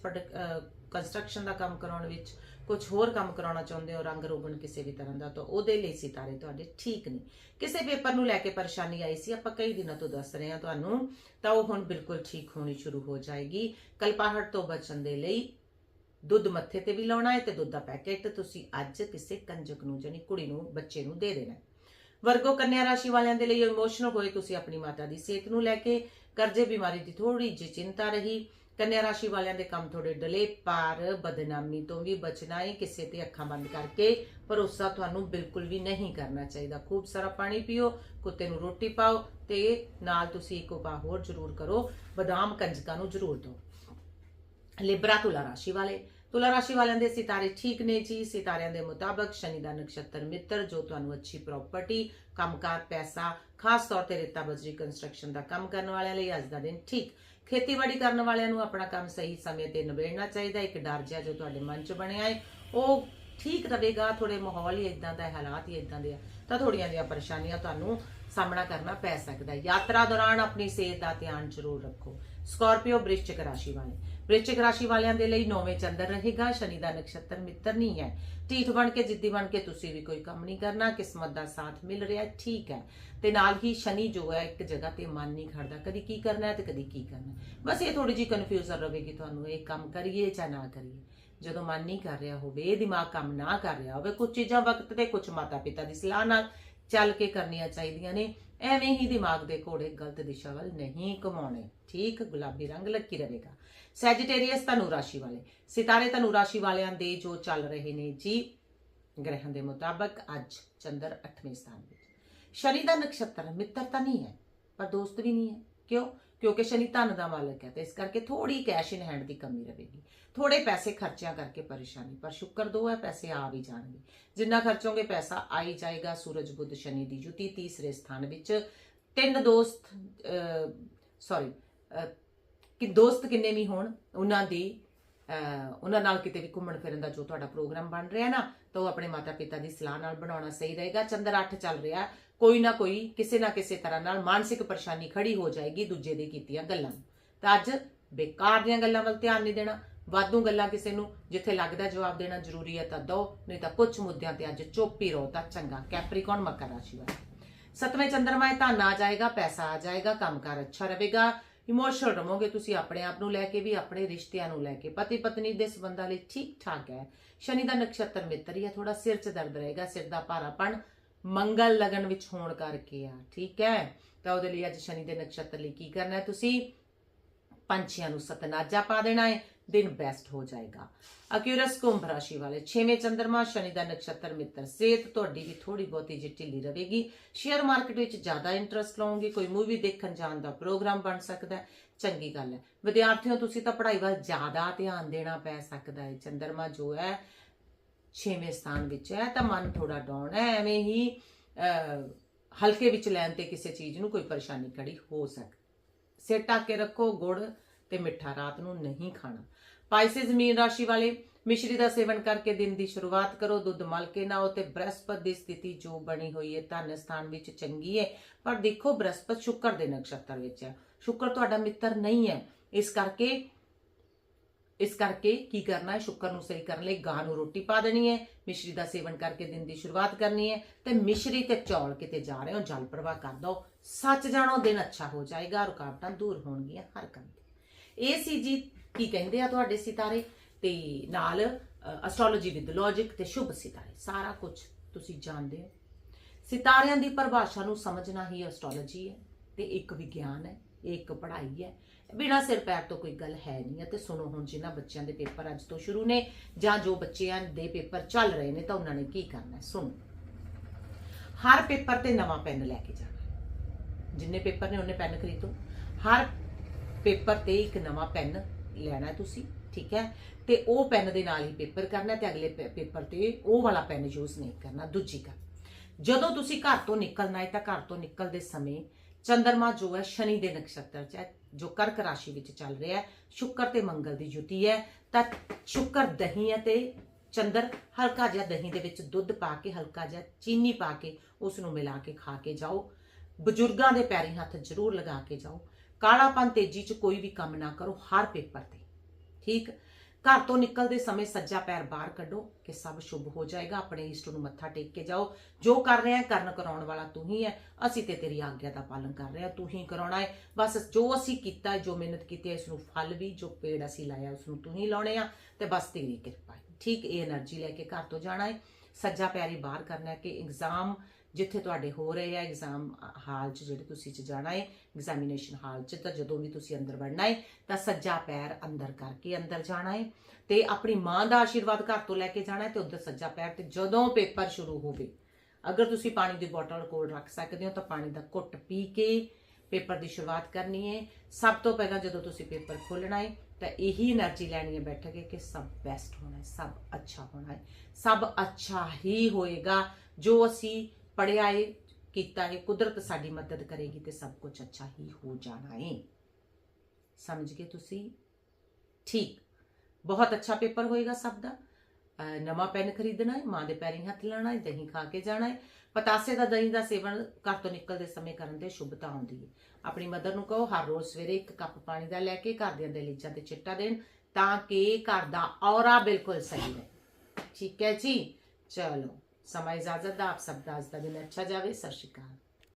[SPEAKER 1] ਕੰਸਟਰਕਸ਼ਨ ਦਾ ਕੰਮ ਕਰਾਉਣ ਵਿੱਚ ਕੁਝ ਹੋਰ ਕੰਮ ਕਰਾਉਣਾ ਚਾਹੁੰਦੇ ਹੋ, ਰੰਗ ਰੋਗਨ ਕਿਸੇ ਵੀ ਤਰ੍ਹਾਂ ਦਾ, ਤਾਂ ਉਹਦੇ ਲਈ ਸਿਤਾਰੇ ਤੁਹਾਡੇ ਠੀਕ ਨੇ। ਕਿਸੇ ਪੇਪਰ ਨੂੰ ਲੈ ਕੇ ਪਰੇਸ਼ਾਨੀ ਆਈ ਸੀ, ਆਪਾਂ ਕਈ ਦਿਨਾਂ ਤੋਂ ਦੱਸ ਰਹੇ ਹਾਂ ਤੁਹਾਨੂੰ, ਤਾਂ ਉਹ ਹੁਣ ਬਿਲਕੁਲ ਠੀਕ ਹੋਣੀ ਸ਼ੁਰੂ ਹੋ ਜਾਏਗੀ। ਕਲਪਾਹਟ ਤੋਂ ਬਚਣ ਦੇ ਲਈ ਦੁੱਧ ਮੱਥੇ ਤੇ ਵੀ ਲਾਉਣਾ ਹੈ ਤੇ ਦੁੱਧ ਦਾ ਪੈਕੇਟ ਤੁਸੀਂ ਅੱਜ ਕਿਸੇ ਕੰਜਕ ਨੂੰ ਜਾਨੀ ਕੁੜੀ ਨੂੰ, ਬੱਚੇ ਨੂੰ ਦੇ ਦੇਣਾ ਵਰਗੋ ਕੰਨਿਆ ਰਾਸ਼ੀ ਵਾਲਿਆਂ ਦੇ ਲਈ ਇਮੋਸ਼ਨਲ ਹੋਏ ਤੁਸੀਂ ਆਪਣੀ ਮਾਤਾ ਦੀ ਸਿਹਤ ਨੂੰ ਲੈ ਕੇ। ਕਰਜ਼ੇ ਬਿਮਾਰੀ ਦੀ ਥੋੜੀ ਜਿਹੀ ਚਿੰਤਾ ਰਹੀ। ਕੰਨਿਆ ਰਾਸ਼ੀ ਵਾਲਿਆਂ ਦੇ ਕੰਮ ਥੋੜੇ ਡਲੇ ਪਰ ਬਦਨਾਮੀ ਤੋਂ ਵੀ ਬਚਣਾ ਹੈ ਕਿਸੇ ਤੇ ਅੱਖਾਂ ਬੰਦ ਕਰਕੇ। ਭਰੋਸਾ ਤੁਹਾਨੂੰ ਬਿਲਕੁਲ ਵੀ ਨਹੀਂ ਕਰਨਾ ਚਾਹੀਦਾ। ਖੂਬ ਸਾਰਾ ਪਾਣੀ ਪੀਓ, ਕੁੱਤੇ ਨੂੰ ਰੋਟੀ ਪਾਓ ਤੇ ਨਾਲ ਤੁਸੀਂ ਇੱਕ ਉਪਾਅ ਹੋਰ ਜ਼ਰੂਰ ਕਰੋ। ਬਦਾਮ ਕੰਜਕਾਂ ਨੂੰ ਜ਼ਰੂਰ ਦਿਓ। ਲਿਬਰਾ ਤੁਲਾ ਰਾਸ਼ੀ ਵਾਲੇ। ਤੁਲਾ ਰਾਸ਼ੀ ਵਾਲਿਆਂ ਦੇ ਸਿਤਾਰੇ ਠੀਕ ਨੇ ਜੀ। ਸਿਤਾਰਿਆਂ ਦੇ ਮੁਤਾਬਕ ਸ਼ਨੀ ਦਾ ਨਕਸ਼ਤਰ ਮਿੱਤਰ, ਜੋ ਤੁਹਾਨੂੰ ਅੱਛੀ ਪ੍ਰਾਪਰਟੀ ਕੰਮਕਾਰ, ਪੈਸਾ, ਖਾਸ ਤੌਰ ਤੇ ਰੇਤਾ ਬਜਰੀ ਕੰਸਟਰਕਸ਼ਨ ਦਾ ਕੰਮ ਕਰਨ ਵਾਲਿਆਂ ਲਈ ਅੱਜ ਦਾ ਦਿਨ ਠੀਕ। ਖੇਤੀਬਾੜੀ ਕਰਨ ਵਾਲਿਆਂ ਨੂੰ ਆਪਣਾ ਕੰਮ ਸਹੀ ਸਮੇਂ ਤੇ ਨਿਬੇੜਨਾ ਚਾਹੀਦਾ ਇੱਕ ਡਰ ਜਿਹਾ ਜੋ ਤੁਹਾਡੇ ਮਨ 'ਚ ਬਣਿਆ ਹੈ, ਉਹ ਠੀਕ ਰਹੇਗਾ। ਥੋੜੇ ਮਾਹੌਲ ਹੀ ਇਦਾਂ ਦਾ, ਹਾਲਾਤ ਹੀ ਇਦਾਂ ਦੇ ਆ, ਤਾਂ ਥੋੜੀਆਂ ਜਿਹੀਆਂ ਪਰੇਸ਼ਾਨੀਆਂ ਤੁਹਾਨੂੰ ਸਾਹਮਣਾ ਕਰਨਾ ਪੈ ਸਕਦਾ ਹੈ। ਯਾਤਰਾ ਦੌਰਾਨ ਆਪਣੀ ਸਿਹਤ ਦਾ ਧਿਆਨ ਜ਼ਰੂਰ ਰੱਖੋ। ਸਕਾਰਪੀਓ ਬ੍ਰਿਸ਼ਚਿਕ ਰਾਸ਼ੀ ਵਾਲੇ। ਬ੍ਰਿਸ਼ਚਿਕ ਰਾਸ਼ੀ ਵਾਲਿਆਂ ਦੇ ਲਈ ਨੌਵੇਂ ਚੰਦਰ ਰਹੇਗਾ, ਸ਼ਨੀ ਦਾ ਨਕਸ਼ਤਰ ਮਿੱਤਰ ਨਹੀਂ ਹੈ। ਢੀਠ ਬਣ ਕੇ, ਜਿੱਦੀ ਬਣ ਕੇ ਤੁਸੀਂ ਵੀ ਕੋਈ ਕੰਮ ਨਹੀਂ ਕਰਨਾ, ਕਿਸਮਤ ਦਾ ਸਾਥ ਮਿਲ ਰਿਹਾ, ਠੀਕ ਹੈ। ਤੇ ਨਾਲ ਹੀ ਸ਼ਨੀ ਜੋ ਹੈ, ਇੱਕ ਜਗ੍ਹਾ ਤੇ ਮਨ ਨਹੀਂ ਖੜਦਾ, ਕਦੀ ਕੀ ਕਰਨਾ ਹੈ ਤੇ ਕਦੀ ਕੀ ਕਰਨਾ ਬਸ ਇਹ ਥੋੜੀ ਜੀ ਕਨਫਿਊਜ਼ਨ ਰਹੇਗੀ ਤੁਹਾਨੂੰ, ਇਹ ਕੰਮ ਕਰੀਏ ਜਾਂ ਨਾ ਕਰੀਏ। ਜਦੋਂ ਮਨ ਨਹੀਂ ਕਰ ਰਿਹਾ ਹੋਵੇ ਇਹ ਦਿਮਾਗ ਕੰਮ ਨਾ ਕਰ ਰਿਹਾ ਹੋਵੇ ਕੁਝ ਚੀਜ਼ਾਂ ਵਕਤ ਤੇ ਕੁਝ ਮਾਤਾ ਪਿਤਾ ਦੀ ਸਲਾਹ ਨਾਲ ਚੱਲ ਕੇ ਕਰਨੀਆਂ ਚਾਹੀਦੀਆਂ ਨੇ, ਐਵੇਂ ਹੀ ਦਿਮਾਗ ਦੇ ਘੋੜੇ ਗਲਤ ਦਿਸ਼ਾ ਵੱਲ ਨਹੀਂ ਘੁਮਾਉਣੇ। ਠੀਕ, ਗੁਲਾਬੀ ਰੰਗ ਲੱਕੀ ਰਹੇਗਾ। ਸੈਜੀਟੇਰੀਅਸ ਧਨੂ ਰਾਸ਼ੀ ਵਾਲੇ। ਸਿਤਾਰੇ ਧਨੂ ਰਾਸ਼ੀ ਵਾਲਿਆਂ ਦੇ ਜੋ ਚੱਲ ਰਹੇ ਨੇ ਜੀ, ਗ੍ਰਹਿਾਂ ਦੇ ਮੁਤਾਬਕ ਅੱਜ ਚੰਦਰ 8ਵੇਂ ਸਥਾਨ ਵਿੱਚ। ਸ਼ਨੀ ਦਾ ਨਕਸ਼ਤਰ ਮਿੱਤਰ ਤਾਂ ਨਹੀਂ ਹੈ, ਪਰ ਦੋਸਤ ਵੀ ਨਹੀਂ ਹੈ। ਕਿਉਂ? ਕਿਉਂਕਿ ਸ਼ਨੀ ਧਨ ਦਾ ਮਾਲਕ ਹੈ, ਤੇ ਇਸ ਕਰਕੇ ਥੋੜੀ ਕੈਸ਼ ਇਨ ਹੈਂਡ ਦੀ ਕਮੀ ਰਹੇਗੀ। ਥੋੜੇ ਪੈਸੇ ਖਰਚਿਆਂ ਕਰਕੇ ਪਰੇਸ਼ਾਨੀ, ਪਰ ਸ਼ੁਕਰ ਦੋ ਹੈ, ਪੈਸੇ ਆ ਵੀ ਜਾਣਗੇ। ਜਿੰਨਾ ਖਰਚੋਗੇ, ਪੈਸਾ ਆ ਹੀ ਜਾਏਗਾ ਸੂਰਜ, ਬੁੱਧ, ਸ਼ਨੀ ਦੀ ਜੁਤੀ ਤੀਸਰੇ ਸਥਾਨ ਵਿੱਚ। ਤਿੰਨ ਦੋਸਤ ਸੌਰੀ ਕਿ ਦੋਸਤ ਕਿੰਨੇ ਵੀ ਹੋਣ, ਉਹਨਾਂ ਦੀ ਉਹਨਾਂ ਨਾਲ ਕਿਤੇ ਵੀ ਘੁੰਮਣ ਫਿਰਨ ਦਾ ਜੋ ਤੁਹਾਡਾ ਪ੍ਰੋਗਰਾਮ ਬਣ ਰਿਹਾ ਨਾ, ਤਾਂ ਉਹ ਆਪਣੇ ਮਾਤਾ ਪਿਤਾ ਦੀ ਸਲਾਹ ਨਾਲ ਬਣਾਉਣਾ ਸਹੀ ਰਹੇਗਾ। ਚੰਦਰ 8 ਚੱਲ ਰਿਹਾ, ਕੋਈ ਨਾ ਕੋਈ, ਕਿਸੇ ਨਾ ਕਿਸੇ ਤਰ੍ਹਾਂ ਨਾਲ ਮਾਨਸਿਕ ਪਰੇਸ਼ਾਨੀ ਖੜੀ ਹੋ ਜਾਏਗੀ ਦੂਜੇ ਦੇ ਕੀਤੀਆਂ ਗੱਲਾਂ ਨੂੰ। ਤਾਂ ਅੱਜ ਬੇਕਾਰ ਦੀਆਂ ਗੱਲਾਂ ਵੱਲ ਧਿਆਨ ਨਹੀਂ ਦੇਣਾ, ਵਾਧੂ ਗੱਲਾਂ ਕਿਸੇ ਨੂੰ, ਜਿੱਥੇ ਲੱਗਦਾ ਜਵਾਬ ਦੇਣਾ ਜ਼ਰੂਰੀ ਹੈ ਤਾਂ ਦੋ, ਨਹੀਂ ਤਾਂ ਕੁਝ ਮੁੱਦਿਆਂ ਤੇ ਅੱਜ ਚੁੱਪ ਹੀ ਰਹੋ ਤਾਂ ਚੰਗਾ। ਕੈਪਰੀਕੌਨ ਮਕਰ ਰਾਸ਼ੀ ਵਾਲੇ ਸਤਵੇਂ ਚੰਦਰਮਾ ਹੈ ਧਨ ਆ ਜਾਏਗਾ, ਪੈਸਾ ਆ ਜਾਏਗਾ, ਕੰਮਕਾਰ ਅੱਛਾ ਰਹੇਗਾ। ਇਮੋਸ਼ਨਲ ਰਹੋਗੇ ਤੁਸੀਂ ਆਪਣੇ ਆਪ ਨੂੰ ਲੈ ਕੇ ਵੀ, ਆਪਣੇ ਰਿਸ਼ਤਿਆਂ ਨੂੰ ਲੈ ਕੇ। ਪਤੀ ਪਤਨੀ ਦੇ ਸੰਬੰਧਾਂ ਲਈ ਠੀਕ ਠਾਕ ਹੈ। ਸ਼ਨੀ ਦਾ ਨਕਸ਼ਤਰ ਮਿੱਤਰ ਹੀ ਹੈ ਥੋੜਾ ਸਿਰ 'ਚ ਦਰਦ ਰਹੇਗਾ, ਸਿਰ ਦਾ ਭਾਰਾਪਣ ਮੰਗਲ ਲਗਨ ਵਿੱਚ ਹੋਣ ਕਰਕੇ ਆ, ਠੀਕ ਹੈ? ਤਾਂ ਉਹਦੇ ਲਈ ਅੱਜ ਸ਼ਨੀ ਦੇ ਨਕਸ਼ਤਰ ਲਈ ਕੀ ਕਰਨਾ ਹੈ? ਤੁਸੀਂ ਪੰਛੀਆਂ ਨੂੰ ਸਤਨਾਜਾ ਪਾ ਦੇਣਾ ਹੈ। ਦਿਨ ਬੈਸਟ ਹੋ ਜਾਏਗਾ। ਅਕਿਊਰਸ ਕੁੰਭ ਰਾਸ਼ੀ ਵਾਲੇ 6ਵੇਂ ਚੰਦਰਮਾ ਸ਼ਨੀ ਦਾ ਨਕਸ਼ਤਰ ਮਿੱਤਰ ਸਿਹਤ ਤੁਹਾਡੀ ਵੀ ਥੋੜੀ ਬਹੁਤੀ ਜਿਹੀ ਢਿੱਲੀ ਰਹੇਗੀ। ਸ਼ੇਅਰ ਮਾਰਕੀਟ ਵਿੱਚ ਜ਼ਿਆਦਾ ਇੰਟਰਸਟ ਲਓਗੇ ਕੋਈ ਮੂਵੀ ਦੇਖਣ ਜਾਣ ਦਾ ਪ੍ਰੋਗਰਾਮ ਬਣ ਸਕਦਾ ਹੈ। ਚੰਗੀ ਗੱਲ ਹੈ। ਵਿਦਿਆਰਥੀਓ ਤੁਸੀਂ ਤਾਂ ਪੜ੍ਹਾਈ ਵੱਲ ਜ਼ਿਆਦਾ ਧਿਆਨ ਦੇਣਾ ਪੈ ਸਕਦਾ ਹੈ। ਚੰਦਰਮਾ ਜੋ ਹੈ 6ਵੇਂ ਸਥਾਨ ਵਿੱਚ ਹੈ ਤਾਂ ਮਨ ਥੋੜਾ ਡਾਊਨ ਹੈ। ਐਵੇਂ ਹੀ ਅਹ, ਹਲਕੇ ਵਿੱਚ ਲੈਣ ਤੇ ਕਿਸੇ ਚੀਜ਼ ਨੂੰ ਕੋਈ ਪਰੇਸ਼ਾਨੀ ਖੜੀ ਹੋ ਸਕਦੀ। ਸਿਰ ਢੱਕ ਕੇ ਰੱਖੋ ਗੁੜ ਤੇ ਮਿੱਠਾ ਰਾਤ ਨੂੰ ਨਹੀਂ ਖਾਣਾ। ਪਾਈਸਿਸ ਮੀਨ ਰਾਸ਼ੀ ਵਾਲੇ ਮਿਸ਼ਰੀ ਦਾ ਸੇਵਨ ਕਰਕੇ ਦਿਨ ਦੀ ਸ਼ੁਰੂਆਤ ਕਰੋ। ਦੁੱਧ ਮਲ ਕੇ ਨਾ ਤੇ ਬ੍ਰਹਸਪਤ ਦੀ ਸਥਿਤੀ ਜੋ ਬਣੀ ਹੋਈ ਹੈ, ਧਨ ਸਥਾਨ ਵਿੱਚ ਚੰਗੀ ਹੈ। ਪਰ ਦੇਖੋ, ਬ੍ਰਹਸਪਤ ਸ਼ੁੱਕਰ ਦੇ ਨਕਸ਼ਤਰ ਵਿੱਚ ਹੈ। ਸ਼ੁੱਕਰ ਤੁਹਾਡਾ ਮਿੱਤਰ ਨਹੀਂ ਹੈ। ਇਸ ਕਰਕੇ ਇਸ ਕਰਕੇ ਕੀ ਕਰਨਾ ਹੈ? ਸ਼ੁੱਕਰ ਨੂੰ ਸਹੀ ਕਰਨ ਲਈ ਗਾਂ ਨੂੰ ਰੋਟੀ ਪਾ ਦੇਣੀ ਹੈ। ਮਿਸ਼ਰੀ ਦਾ ਸੇਵਨ ਕਰਕੇ ਦਿਨ ਦੀ ਸ਼ੁਰੂਆਤ ਕਰਨੀ ਹੈ। ਤੇ ਮਿਸ਼ਰੀ ਤੇ ਚੌਲ ਕਿਤੇ ਜਾ ਰਹੇ ਹੋ, ਜਲ ਪ੍ਰਵਾਹ ਕਰ ਦਿਓ ਸੱਚ ਜਾਣੋ, ਦਿਨ ਅੱਛਾ ਹੋ ਜਾਏਗਾ, ਰੁਕਾਵਟਾਂ ਦੂਰ ਹੋਣਗੀਆਂ ਹਰ ਕੰਮ ਇਹ ਸੀ ਜੀ ਕੀ ਕਹਿੰਦੇ ਆ ਤੁਹਾਡੇ ਸਿਤਾਰੇ? ਤੇ ਨਾਲ ਐਸਟ੍ਰੋਲੋਜੀ ਵਿਦ ਲੌਜੀਕ ਤੇ ਸ਼ੁਭ ਸਿਤਾਰੇ, ਸਾਰਾ ਕੁਝ ਤੁਸੀਂ ਜਾਣਦੇ ਹੋ। ਸਿਤਾਰਿਆਂ ਦੀ ਪਰਿਭਾਸ਼ਾ ਨੂੰ ਸਮਝਣਾ ਹੀ ਐਸਟ੍ਰੋਲੋਜੀ ਹੈ, ਤੇ ਇੱਕ ਵਿਗਿਆਨ ਹੈ, ਇਹ ਇੱਕ ਪੜ੍ਹਾਈ ਹੈ। ਬਿਨਾਂ ਸਿਰ ਪੈਰ ਤੋਂ ਕੋਈ ਗੱਲ ਹੈ ਨਹੀਂ ਹੈ, ਤੇ ਸੁਣੋ ਹੁਣ ਜਿਨ੍ਹਾਂ ਬੱਚਿਆਂ ਦੇ ਪੇਪਰ ਅੱਜ ਤੋਂ ਸ਼ੁਰੂ ਨੇ, ਜਾਂ ਜੋ ਬੱਚਿਆਂ ਦੇ ਪੇਪਰ ਚੱਲ ਰਹੇ ਨੇ, ਤਾਂ ਉਹਨਾਂ ਨੇ ਕੀ ਕਰਨਾ ਹੈ? ਸੁਣੋ। ਹਰ ਪੇਪਰ ਤੇ ਨਵਾਂ ਪੈਨ ਲੈ ਕੇ ਜਾਣਾ ਜਿੰਨੇ ਪੇਪਰ ਨੇ, ਉਹਨੇ ਪੈਨ ਖਰੀਦੋ। ਹਰ ਪੇਪਰ ਤੇ ਇੱਕ ਨਵਾਂ ਪੈਨ ਲੈਣਾ ਤੁਸੀਂ, ਠੀਕ ਹੈ? ਤੇ ਉਹ ਪੈਨ ਦੇ ਨਾਲ ਹੀ ਪੇਪਰ ਕਰਨਾ ਤੇ ਅਗਲੇ ਪੇਪਰ ਤੇ ਉਹ ਵਾਲਾ ਪੈਨ ਯੂਜ਼ ਨਹੀਂ ਕਰਨਾ, ਦੂਜੀ ਗੱਲ। ਜਦੋਂ ਤੁਸੀਂ ਘਰ ਤੋਂ ਨਿਕਲਣਾ ਹੈ ਤਾਂ ਘਰ ਤੋਂ ਨਿਕਲਦੇ ਸਮੇਂ ਚੰਦਰਮਾ ਜੋ ਹੈ ਸ਼ਨੀ ਦੇ ਨਕਸ਼ਤਰ 'ਚ ਹੈ, ਜੋ ਕਰਕ ਰਾਸ਼ੀ ਵਿੱਚ ਚੱਲ ਰਿਹਾ ਹੈ, ਸ਼ੁੱਕਰ ਤੇ ਮੰਗਲ ਦੀ ਜੁਤੀ ਹੈ, ਤਾਂ ਸ਼ੁੱਕਰ ਦਹੀਂ ਹੈ ਤੇ ਚੰਦਰ ਹਲਕਾ ਜਿਹਾ ਦਹੀਂ ਦੇ ਵਿੱਚ ਦੁੱਧ ਪਾ ਕੇ, ਹਲਕਾ ਜਿਹਾ ਚੀਨੀ ਪਾ ਕੇ ਉਸ ਨੂੰ ਮਿਲਾ ਕੇ ਖਾ ਕੇ ਜਾਓ। ਬਜ਼ੁਰਗਾਂ ਦੇ ਪੈਰੀ ਹੱਥ ਜ਼ਰੂਰ ਲਗਾ ਕੇ ਜਾਓ। ਕਾਲਾਪਨ ਤੇਜ਼ੀ 'ਚ ਕੋਈ ਵੀ ਕੰਮ ਨਾ ਕਰੋ, ਹਰ ਪੇਪਰ ਤੇ। ਠੀਕ? ਘਰ ਤੋਂ ਨਿਕਲਦੇ ਸਮੇਂ ਸੱਜਾ ਪੈਰ ਬਾਹਰ ਕੱਢੋ ਕਿ ਸਭ ਸ਼ੁਭ ਹੋ ਜਾਏਗਾ। ਆਪਣੇ ਇਸ਼ਟ ਨੂੰ ਮੱਥਾ ਟੇਕ ਕੇ ਜਾਓ। ਜੋ ਕਰ ਰਹੇ ਆ, ਕਰਨ ਕਰਾਉਣ ਵਾਲਾ ਤੂੰ ਹੀ ਹੈ ਅਸੀਂ ਤੇ ਤੇਰੀ ਆਗਿਆ ਦਾ ਪਾਲਨ ਕਰ ਰਹੇ ਆ। ਤੂੰ ਹੀ ਕਰਾਉਣਾ ਹੈ ਬਸ ਜੋ ਅਸੀਂ ਕੀਤਾ ਜੋ ਮਿਹਨਤ ਕੀਤੀ ਹੈ ਇਸ ਨੂੰ ਫਲ ਵੀ, ਜੋ ਪੇੜ ਅਸੀਂ ਲਾਇਆ ਉਸ ਨੂੰ ਤੂੰ ਹੀ ਲਾਉਣੇ ਆ ਤੇ ਬਸ ਤੇਰੀ ਕਿਰਪਾ ਠੀਕ? ਇਹ એનર્ਜੀ ਲੈ ਕੇ ਘਰ ਤੋਂ ਜਾਣਾ ਹੈ ਸੱਜਾ ਪੈਰੀ ਬਾਹਰ ਕਰਨਾ ਹੈ ਕਿ ਐਗਜ਼ਾਮ ਜਿੱਥੇ ਤੁਹਾਡੇ ਹੋ ਰਹੇ ਆ ਐਗਜ਼ਾਮ ਹਾਲ 'ਚ ਜਿਹੜੇ ਤੁਸੀਂ 'ਚ ਜਾਣਾ ਹੈ ਐਗਜ਼ਾਮੀਨੇਸ਼ਨ ਹਾਲ 'ਚ, ਤਾਂ ਜਦੋਂ ਵੀ ਤੁਸੀਂ ਅੰਦਰ ਵੜਨਾ ਹੈ ਤਾਂ ਸੱਜਾ ਪੈਰ ਅੰਦਰ ਕਰਕੇ ਅੰਦਰ ਜਾਣਾ ਹੈ ਤੇ ਆਪਣੀ ਮਾਂ ਦਾ ਆਸ਼ੀਰਵਾਦ ਘਰ ਤੋਂ ਲੈ ਕੇ ਜਾਣਾ ਹੈ ਤੇ ਉਧਰ ਸੱਜਾ ਪੈਰ ਤੇ ਜਦੋਂ ਪੇਪਰ ਸ਼ੁਰੂ ਹੋਵੇ। ਅਗਰ ਤੁਸੀਂ ਪਾਣੀ ਦੀ ਬੋਤਲ ਕੋਲ ਰੱਖ ਸਕਦੇ ਹੋ ਤਾਂ ਪਾਣੀ ਦਾ ਘੁੱਟ ਪੀ ਕੇ ਪੇਪਰ ਦੀ ਸ਼ੁਰੂਆਤ ਕਰਨੀ ਹੈ ਸਭ ਤੋਂ ਪਹਿਲਾਂ ਜਦੋਂ ਤੁਸੀਂ ਪੇਪਰ ਖੋਲਣਾ ਹੈ ਤਾਂ ਇਹੀ એનર્ਜੀ ਲੈਣੀ ਹੈ ਬੈਠ ਕੇ ਕਿ ਸਭ ਬੈਸਟ ਹੋਣਾ ਹੈ ਸਭ ਅੱਛਾ ਹੋਣਾ ਹੈ ਸਭ ਅੱਛਾ ਹੀ ਹੋਏਗਾ ਜੋ ਅਸੀਂ ਪੜਿਆ ਹੈ ਕੀਤਾ ਏ, ਕੁਦਰਤ ਸਾਡੀ ਮਦਦ ਕਰੇਗੀ ਤੇ ਸਭ ਕੁਝ ਅੱਛਾ ਹੀ ਹੋ ਜਾਣਾ ਏ। ਸਮਝ ਗਏ ਤੁਸੀਂ? ਠੀਕ। ਬਹੁਤ ਅੱਛਾ ਪੇਪਰ ਹੋਏਗਾ ਸਭ ਦਾ। ਨਵਾਂ ਪੈਨ ਖਰੀਦਣਾ ਹੈ ਮਾਂ ਦੇ ਪੈਰੀਂ ਹੱਥ ਲਾਣਾ ਹੈ ਦਹੀਂ ਖਾ ਕੇ ਜਾਣਾ ਹੈ ਪਤਾਸੇ ਦਾ ਦਹੀਂ ਦਾ ਸੇਵਨ ਘਰ ਤੋਂ ਨਿਕਲਦੇ ਸਮੇਂ ਕਰਨ ਤੇ ਸ਼ੁਭਤਾ ਆਉਂਦੀ ਹੈ ਆਪਣੀ ਮਦਰ ਨੂੰ ਕਹੋ, ਹਰ ਰੋਜ਼ ਸਵੇਰੇ ਇੱਕ ਕੱਪ ਪਾਣੀ ਦਾ ਲੈ ਕੇ ਘਰ ਦੇ ਅੰਦਰ ਤੇ ਚਿੱਟਾ ਦੇਣ, ਤਾਂ ਕਿ ਘਰ ਦਾ ਔਰਾ ਬਿਲਕੁਲ ਸਹੀ ਰਹੇ। ਠੀਕ ਹੈ ਜੀ? ਚਲੋ। ਸਮਾਂ ਇਜਾਜ਼ਤ ਦਾ ਆਪ ਸਭ ਦਾ ਅੱਜ ਦਾ ਦਿਨ ਅੱਛਾ ਜਾਵੇ ਸਤਿ ਸ਼੍ਰੀ ਅਕਾਲ